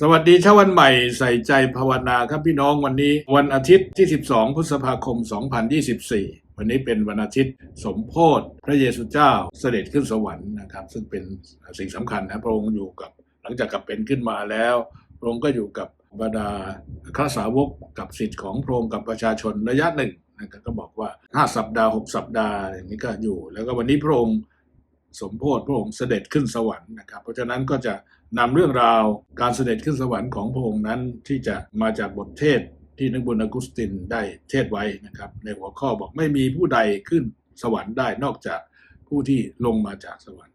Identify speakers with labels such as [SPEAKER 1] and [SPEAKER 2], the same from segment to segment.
[SPEAKER 1] สวัสดีเช้าวันใหม่ใส่ใจภาวนาครับพี่น้องวันนี้ วันอาทิตย์ที่ 12 พฤษภาคม 2024 วันนี้เป็นวันอาทิตย์สมโพธิพระเยซูเจ้าเสด็จขึ้นสวรรค์นะครับ ซึ่งเป็นสิ่งสำคัญนะพระองค์อยู่กับหลังจากกลับเป็นขึ้นมาแล้ว พระองค์ก็อยู่กับบรรดาข้าสาวกกับสิทธิ์ของพระองค์กับประชาชนระยะหนึ่งนะครับก็บอกว่า 5 สัปดาห์ 6 สัปดาห์อย่างนี้ก็อยู่ แล้วก็วันนี้พระองค์สมโพธิพระองค์เสด็จขึ้นสวรรค์นะครับ เพราะฉะนั้นก็จะ นำเรื่องราวการเสด็จขึ้นสวรรค์ของพระองค์นั้นที่จะมาจากบทเทศที่นักบุญอกุสตินได้เทศไว้นะครับ ในหัวข้อบอกไม่มีผู้ใดขึ้นสวรรค์ได้นอกจากผู้ที่ลงมาจากสวรรค์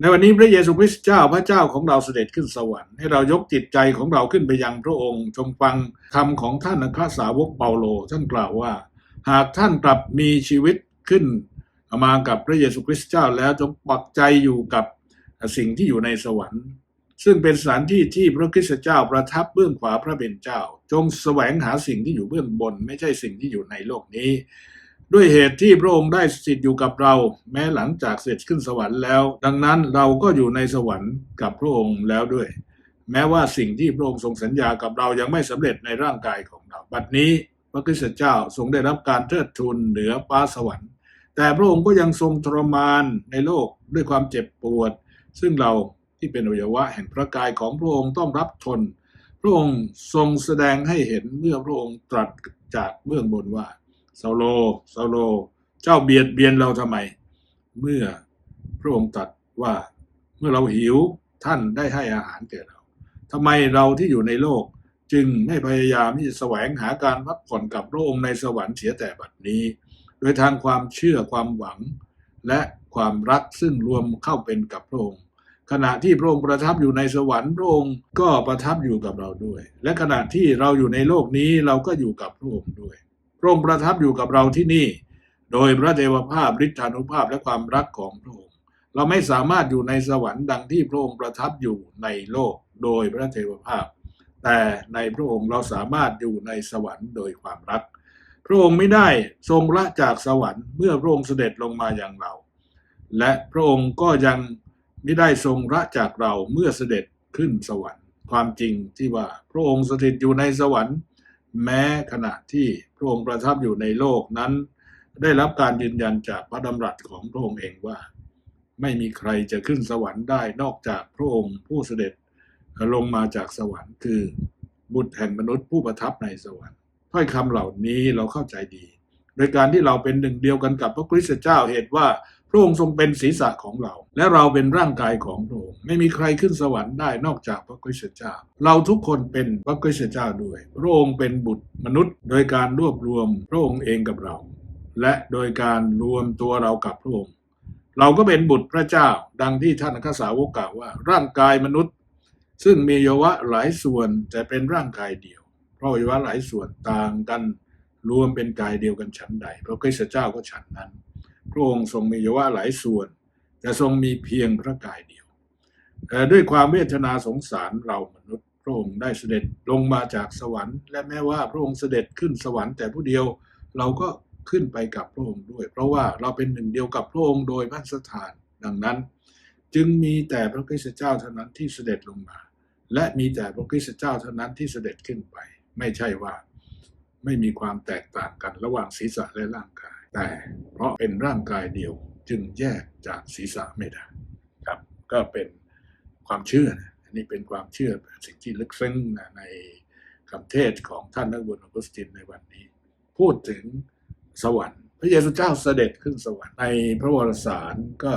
[SPEAKER 1] ในวันนี้พระเยซูคริสต์เจ้าพระเจ้าของเราเสด็จขึ้นสวรรค์ให้เรายกจิตใจของเราขึ้นไปยังพระองค์จงฟังคำของท่านอัครสาวกเปาโลท่านกล่าวว่า หากท่านกลับมีชีวิตขึ้นมากับพระเยซูคริสต์เจ้าแล้วจงปักใจอยู่กับ สิ่งที่อยู่ในสวรรค์ ซึ่งเป็นสถานที่ที่พระคริสตเจ้าประทับเบื้องขวาพระเบญเจ้า จงแสวงหาสิ่งที่อยู่เบื้องบน ไม่ใช่สิ่งที่อยู่ในโลกนี้ ด้วยเหตุที่พระองค์ได้สถิตอยู่กับเรา แม้หลังจากเสร็จขึ้นสวรรค์แล้ว ดังนั้นเราก็อยู่ในสวรรค์กับพระองค์แล้วด้วย แม้ว่าสิ่งที่พระองค์ทรงสัญญากับเรายังไม่สำเร็จในร่างกายของเรา บัดนี้พระคริสตเจ้าทรงได้รับการเทิดทูนเหนือฟ้าสวรรค์แต่พระองค์ก็ยังทรงทรมานในโลกด้วยความเจ็บปวด ซึ่งเราที่เป็นอวัยวะแห่งพระกายของพระองค์ต้องรับทน พระองค์ทรงแสดงให้เห็นเมื่อพระองค์ตรัสจากเบื้องบนว่าซาโลซาโล เจ้าเบียดเบียนเราทำไม เมื่อพระองค์ตรัสว่าเมื่อเราหิวท่านได้ให้อาหารแก่เราทำไมเราที่อยู่ในโลกจึงไม่พยายามที่จะแสวงหาการพักผ่อนกับพระองค์ในสวรรค์เสียแต่บัดนี้ โดยทางความเชื่อความหวัง และความรักซึ่งรวมเข้าเป็นกับพระองค์ ขณะที่พระองค์ประทับอยู่ในสวรรค์พระองค์ก็ประทับอยู่กับเราด้วย และขณะที่เราอยู่ในโลกนี้เราก็อยู่กับพระองค์ด้วย พระองค์ประทับอยู่กับเราที่นี่ โดยพระเทวภาพฤทธานุภาพและความรักของพระองค์ เราไม่สามารถอยู่ในสวรรค์ดังที่พระองค์ประทับอยู่ในโลกโดยพระเทวภาพ แต่ในพระองค์เราสามารถอยู่ในสวรรค์โดยความรัก พระองค์ไม่ได้ทรงละจากสวรรค์เมื่อพระองค์เสด็จลงมาอย่างเรา และพระองค์ก็ยัง ไม่ได้ทรงละจากเราเมื่อเสด็จขึ้นสวรรค์ ความจริงที่ว่าพระองค์สถิตอยู่ในสวรรค์ แม้ขณะที่พระองค์ประทับอยู่ในโลกนั้น ได้รับการยืนยันจากพระดำรัสของพระองค์เองว่า ไม่มีใครจะขึ้นสวรรค์ได้นอกจากพระองค์ผู้เสด็จลงมาจากสวรรค์คือ บุตรแห่งมนุษย์ผู้ประทับในสวรรค์ถ้อยคำเหล่านี้เราเข้าใจดี โดยการที่เราเป็นหนึ่งเดียวกันกับพระคริสต์เจ้าเหตุว่า ระองค์ทรงเป็นศีรษะของเรา และเราเป็นร่างกายของพระองค์ไม่มีใครขึ้นสวรรค์ได้นอกจากพระคริสต์เจ้า เราทุกคนเป็นพระคริสต์เจ้าด้วย พระองค์เป็นบุตรมนุษย์ โดยการรวบรวมพระองค์เองกับเรา และโดยการรวมตัวเรากับพระองค์เราก็เป็นบุตรพระเจ้า ดังที่ท่านอัครสาวกกล่าวว่า ร่างกายมนุษย์ ซึ่งมีอวัยวะหลายส่วนแต่เป็นร่างกายเดียว เพราะอวัยวะหลายส่วนต่างกัน รวมเป็นกายเดียวกันฉันใดพระคริสต์เจ้าก็ฉันนั้น พระองค์ทรงมีอวัยวะหลายส่วน แต่ทรงมีเพียงพระกายเดียวแต่ด้วยความเวทนาสงสารเรามนุษย์ พระองค์ได้เสด็จลงมาจากสวรรค์ และแม้ว่าพระองค์เสด็จขึ้นสวรรค์แต่ผู้เดียวเราก็ขึ้นไปกับพระองค์ด้วย เพราะว่าเราเป็นหนึ่งเดียวกับพระองค์โดยพัสถานดังนั้น จึงมีแต่พระคริสต์เจ้าเท่านั้นที่เสด็จลงมา และมีแต่พระคริสต์เจ้าเท่านั้นที่เสด็จขึ้นไป ไม่ใช่ว่าไม่มีความแตกต่างกันระหว่างศีรษะและร่างกาย แต่เพราะเป็นร่างกายเดียวจึงแยกจากศีรษะไม่ได้ครับ ก็เป็นความเชื่อนะอันนี้เป็นความเชื่อสิ่งที่ลึกซึ้งนะในคำเทศของท่านนักบุญออกุสตินในวันนี้ พูดถึงสวรรค์ พระเยซูเจ้าเสด็จขึ้นสวรรค์ในพระวรสารก็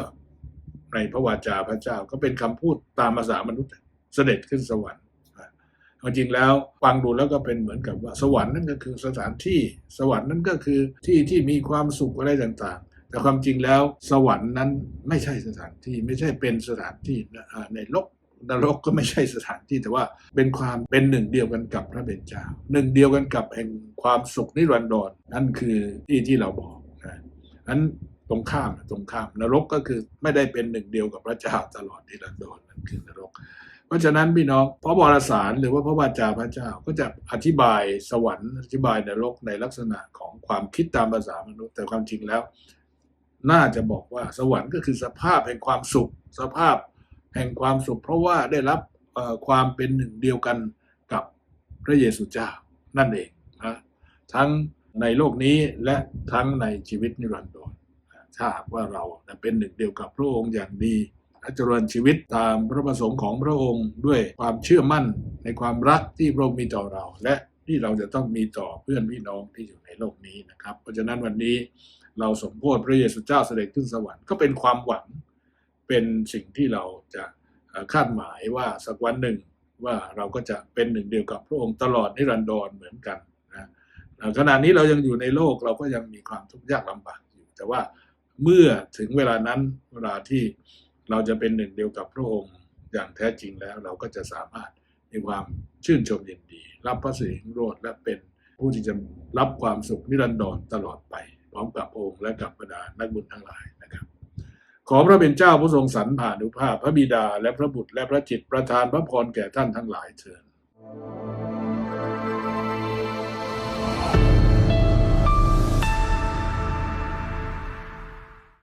[SPEAKER 1] ในพระวาจาพระเจ้าก็เป็นคำพูดตามภาษามนุษย์ เสด็จขึ้นสวรรค์ จริงแล้วฟังดูแล้วก็เป็นเหมือนกับว่าสวรรค์นั่นก็คือสถานที่ สวรรค์นั่นก็คือที่ที่มีความสุขอะไรต่างๆ แต่ความจริงแล้วสวรรค์นั้นไม่ใช่สถานที่ไม่ใช่เป็นสถานที่ในโลกนรกก็ไม่ใช่สถานที่แต่ว่าเป็นความเป็นหนึ่งเดียวกันกับพระเบญจ้าหนึ่งเดียวกันกับแห่งความสุขนิรันดรนั่นคือที่ที่เราบอกนะนั้นตรงข้ามตรงข้ามนรกก็คือไม่ได้เป็นหนึ่งเดียวกับพระเจ้าตลอดนิรันดรนั่นคือนรก เพราะฉะนั้นพี่น้องพระบรสารหรือว่าพระวาจาพระเจ้าก็จะอธิบายสวรรค์อธิบายนรกในลักษณะของความคิดตามภาษามนุษย์แต่ความจริงแล้ว น่าจะบอกว่าสวรรค์ก็คือสภาพแห่งความสุข สภาพแห่งความสุข เพราะว่าได้รับความเป็นหนึ่งเดียวกันกับพระเยซูเจ้านั่นเองนะทั้งในโลกนี้และทั้งในชีวิตนิรันดรถ้าหากว่าเราเป็นหนึ่งเดียวกับพระองค์อย่างดี จริญชีวิตตามพระประสงค์ของพระองค์ด้วยความเชื่อมั่นในความรักที่พระองค์มีต่อเรา และที่เราจะต้องมีต่อเพื่อนพี่น้องที่อยู่ในโลกนี้นะครับ เพราะฉะนั้นวันนี้เราสมโภชพระเยซูเจ้าเสด็จขึ้นสวรรค์ก็เป็นความหวังเป็นสิ่งที่เราจะคาดหมายว่าสักวันหนึ่งว่าเราก็จะเป็นหนึ่งเดียวกับพระองค์ตลอดนิรันดรเหมือนกันนะขณะนี้เรายังอยู่ในโลกเราก็ยังมีความทุกข์ยากลำบากอยู่ แต่ว่าเมื่อถึงเวลานั้นเวลาที่ เราจะเป็นหนึ่งเดียวกับพระองค์อย่างแท้จริงแล้วเราก็จะสามารถมีความชื่นชมยินดี รับพระสิริโรธและเป็นผู้ที่จะรับความสุขนิรันดรตลอดไป พร้อมกับองค์และกับบรรดานักบุญทั้งหลายนะครับ ขอพระเป็นเจ้าผู้ทรงสรรผ่านุภาพ พระบิดาและพระบุตรและพระจิตประทานพระพรแก่ท่านทั้งหลายเถิด